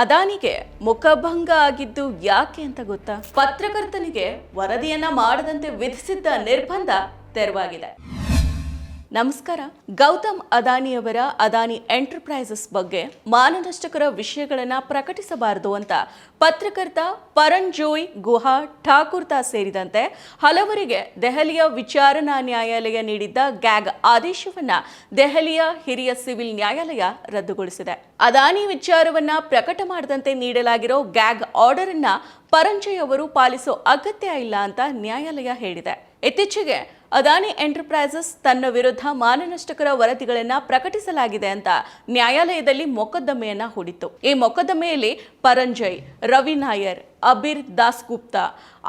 ಅದಾನಿಗೆ ಮುಖಭಂಗ ಆಗಿದ್ದು ಯಾಕೆ ಅಂತ ಗೊತ್ತಾ? ಪತ್ರಕರ್ತನಿಗೆ ವರದಿಯನ್ನ ಮಾಡದಂತೆ ವಿಧಿಸಿದ್ದ ನಿರ್ಬಂಧ ತೆರವಾಗಿದೆ. ನಮಸ್ಕಾರ. ಗೌತಮ್ ಅದಾನಿಯವರ ಅದಾನಿ ಎಂಟರ್ಪ್ರೈಸಸ್ ಬಗ್ಗೆ ಮಾನನಷ್ಟಕರ ವಿಷಯಗಳನ್ನು ಪ್ರಕಟಿಸಬಾರದು ಅಂತ ಪತ್ರಕರ್ತ ಪರಂಜೋಯ್ ಗುಹಾ ಠಾಕೂರ್ತಾ ಸೇರಿದಂತೆ ಹಲವರಿಗೆ ದೆಹಲಿಯ ವಿಚಾರಣಾ ನ್ಯಾಯಾಲಯ ನೀಡಿದ್ದ ಗ್ಯಾಗ್ ಆದೇಶವನ್ನ ದೆಹಲಿಯ ಹಿರಿಯ ಸಿವಿಲ್ ನ್ಯಾಯಾಲಯ ರದ್ದುಗೊಳಿಸಿದೆ. ಅದಾನಿ ವಿಚಾರವನ್ನ ಪ್ರಕಟ ಮಾಡದಂತೆ ನೀಡಲಾಗಿರೋ ಗ್ಯಾಗ್ ಆರ್ಡರ್ ಅನ್ನ ಪರಂಜಯ್ ಅವರು ಪಾಲಿಸೋ ಅಗತ್ಯ ಇಲ್ಲ ಅಂತ ನ್ಯಾಯಾಲಯ ಹೇಳಿದೆ. ಇತ್ತೀಚೆಗೆ ಅದಾನಿ ಎಂಟರ್ಪ್ರೈಸಸ್ ತನ್ನ ವಿರುದ್ಧ ಮಾನನಷ್ಟಕರ ವರದಿಗಳನ್ನು ಪ್ರಕಟಿಸಲಾಗಿದೆ ಅಂತ ನ್ಯಾಯಾಲಯದಲ್ಲಿ ಮೊಕದ್ದಮೆಯನ್ನ ಹೂಡಿತ್ತು. ಈ ಮೊಕದ್ದಮೆಯಲ್ಲಿ ಪರಂಜಯ್, ರವಿ ನಾಯರ್ ಅಬಿರ್ ದಾಸ್ ಗುಪ್ತಾ,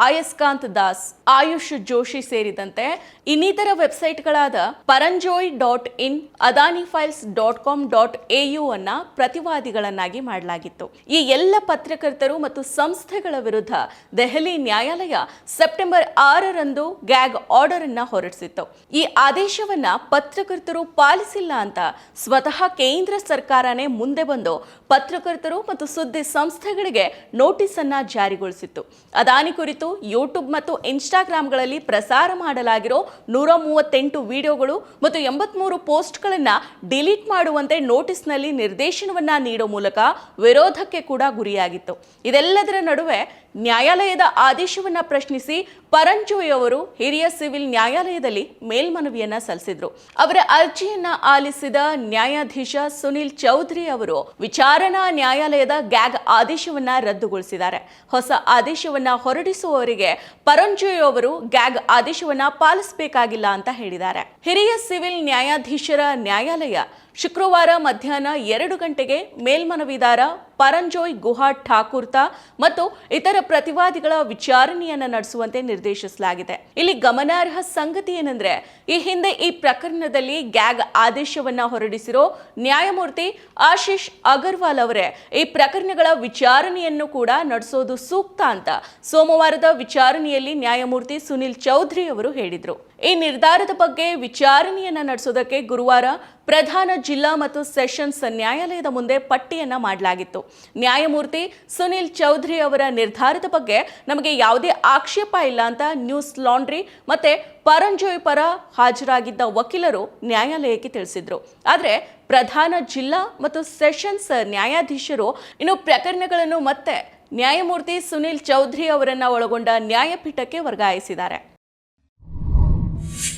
ಆಯಸ್ಕಾಂತ್ ದಾಸ್, ಆಯುಷ್ ಜೋಶಿ ಸೇರಿದಂತೆ ಇನ್ನಿತರ ವೆಬ್ಸೈಟ್ಗಳಾದ Paranjoy dot in, Adani files dot com dot A U ಅನ್ನ ಪ್ರತಿವಾದಿಗಳನ್ನಾಗಿ ಮಾಡಲಾಗಿತ್ತು. ಈ ಎಲ್ಲ ಪತ್ರಕರ್ತರು ಮತ್ತು ಸಂಸ್ಥೆಗಳ ವಿರುದ್ಧ ದೆಹಲಿ ನ್ಯಾಯಾಲಯ ಸೆಪ್ಟೆಂಬರ್ ಆರರಂದು ಗ್ಯಾಗ್ ಆರ್ಡರ್ ಅನ್ನ ಹೊರಡಿಸಿತ್ತು. ಈ ಆದೇಶವನ್ನ ಪತ್ರಕರ್ತರು ಪಾಲಿಸಿಲ್ಲ ಅಂತ ಸ್ವತಃ ಕೇಂದ್ರ ಸರ್ಕಾರನೇ ಮುಂದೆ ಬಂದು ಪತ್ರಕರ್ತರು ಮತ್ತು ಸುದ್ದಿ ಸಂಸ್ಥೆಗಳಿಗೆ ನೋಟಿಸ್ ಅನ್ನ ಜಾರಿಗೊಳಿಸಿತ್ತು. ಅದಾನಿ ಕುರಿತು ಯೂಟ್ಯೂಬ್ ಮತ್ತು ಇನ್ಸ್ಟಾಗ್ರಾಂಗಳಲ್ಲಿ ಪ್ರಸಾರ ಮಾಡಲಾಗಿರೋ ನೂರ ಮೂವತ್ತೆಂಟು ವಿಡಿಯೋಗಳು ಮತ್ತು ಎಂಬತ್ಮೂರು ಪೋಸ್ಟ್ಗಳನ್ನು ಡಿಲೀಟ್ ಮಾಡುವಂತೆ ನೋಟಿಸ್ನಲ್ಲಿ ನಿರ್ದೇಶನವನ್ನ ನೀಡೋ ಮೂಲಕ ವಿರೋಧಕ್ಕೆ ಕೂಡ ಗುರಿಯಾಗಿತ್ತು. ಇದೆಲ್ಲದರ ನಡುವೆ ನ್ಯಾಯಾಲಯದ ಆದೇಶವನ್ನ ಪ್ರಶ್ನಿಸಿ ಪರಂಜೋಯ್ ಅವರು ಹಿರಿಯ ಸಿವಿಲ್ ನ್ಯಾಯಾಲಯದಲ್ಲಿ ಮೇಲ್ಮನವಿಯನ್ನ ಸಲ್ಲಿಸಿದ್ರು. ಅವರ ಅರ್ಜಿಯನ್ನ ಆಲಿಸಿದ ನ್ಯಾಯಾಧೀಶ ಸುನಿಲ್ ಚೌಧರಿ ಅವರು ವಿಚಾರಣಾ ನ್ಯಾಯಾಲಯದ ಗ್ಯಾಗ್ ಆದೇಶವನ್ನ ರದ್ದುಗೊಳಿಸಿದ್ದಾರೆ. ಹೊಸ ಆದೇಶವನ್ನ ಹೊರಡಿಸುವವರಿಗೆ ಪರಂಜೋಯ್ ಅವರು ಗ್ಯಾಗ್ ಆದೇಶವನ್ನ ಪಾಲಿಸಬೇಕಾಗಿಲ್ಲ ಅಂತ ಹೇಳಿದ್ದಾರೆ. ಹಿರಿಯ ಸಿವಿಲ್ ನ್ಯಾಯಾಧೀಶರ ನ್ಯಾಯಾಲಯ ಶುಕ್ರವಾರ ಮಧ್ಯಾಹ್ನ ಎರಡು ಗಂಟೆಗೆ ಮೇಲ್ಮನವಿದಾರ ಪರಂಜೋಯ್ ಗುಹಾ ಠಾಕೂರ್ತಾ ಮತ್ತು ಇತರ ಪ್ರತಿವಾದಿಗಳ ವಿಚಾರಣೆಯನ್ನ ನಡೆಸುವಂತೆ ನಿರ್ದೇಶಿಸಲಾಗಿದೆ. ಇಲ್ಲಿ ಗಮನಾರ್ಹ ಸಂಗತಿ ಏನಂದ್ರೆ, ಈ ಹಿಂದೆ ಈ ಪ್ರಕರಣದಲ್ಲಿ ಗ್ಯಾಗ್ ಆದೇಶವನ್ನ ಹೊರಡಿಸಿರೋ ನ್ಯಾಯಮೂರ್ತಿ ಆಶೀಶ್ ಅಗರ್ವಾಲ್ ಅವರೇ ಈ ಪ್ರಕರಣಗಳ ವಿಚಾರಣೆಯನ್ನು ಕೂಡ ನಡೆಸೋದು ಸೂಕ್ತ ಅಂತ ಸೋಮವಾರದ ವಿಚಾರಣೆಯಲ್ಲಿ ನ್ಯಾಯಮೂರ್ತಿ ಸುನಿಲ್ ಚೌಧರಿ ಅವರು ಹೇಳಿದ್ರು. ಈ ನಿರ್ಧಾರದ ಬಗ್ಗೆ ವಿಚಾರಣೆಯನ್ನ ನಡೆಸೋದಕ್ಕೆ ಗುರುವಾರ ಪ್ರಧಾನ ಜಿಲ್ಲಾ ಮತ್ತು ಸೆಷನ್ಸ್ ನ್ಯಾಯಾಲಯದ ಮುಂದೆ ಪಟ್ಟಿಯನ್ನ ಮಾಡಲಾಗಿತ್ತು. ನ್ಯಾಯಮೂರ್ತಿ ಸುನಿಲ್ ಚೌಧರಿ ಅವರ ನಿರ್ಧಾರದ ಬಗ್ಗೆ ನಮಗೆ ಯಾವುದೇ ಆಕ್ಷೇಪ ಇಲ್ಲ ಅಂತ ನ್ಯೂಸ್ ಲಾಂಡ್ರಿ ಮತ್ತೆ ಪರಂಜೋಯ್ ಪರ ಹಾಜರಾಗಿದ್ದ ವಕೀಲರು ನ್ಯಾಯಾಲಯಕ್ಕೆ ತಿಳಿಸಿದ್ರು. ಆದರೆ ಪ್ರಧಾನ ಜಿಲ್ಲಾ ಮತ್ತು ಸೆಷನ್ಸ್ ನ್ಯಾಯಾಧೀಶರು ಇನ್ನು ಪ್ರಕರಣಗಳನ್ನು ಮತ್ತೆ ನ್ಯಾಯಮೂರ್ತಿ ಸುನಿಲ್ ಚೌಧರಿ ಅವರನ್ನ ಒಳಗೊಂಡ ನ್ಯಾಯಪೀಠಕ್ಕೆ ವರ್ಗಾಯಿಸಿದ್ದಾರೆ.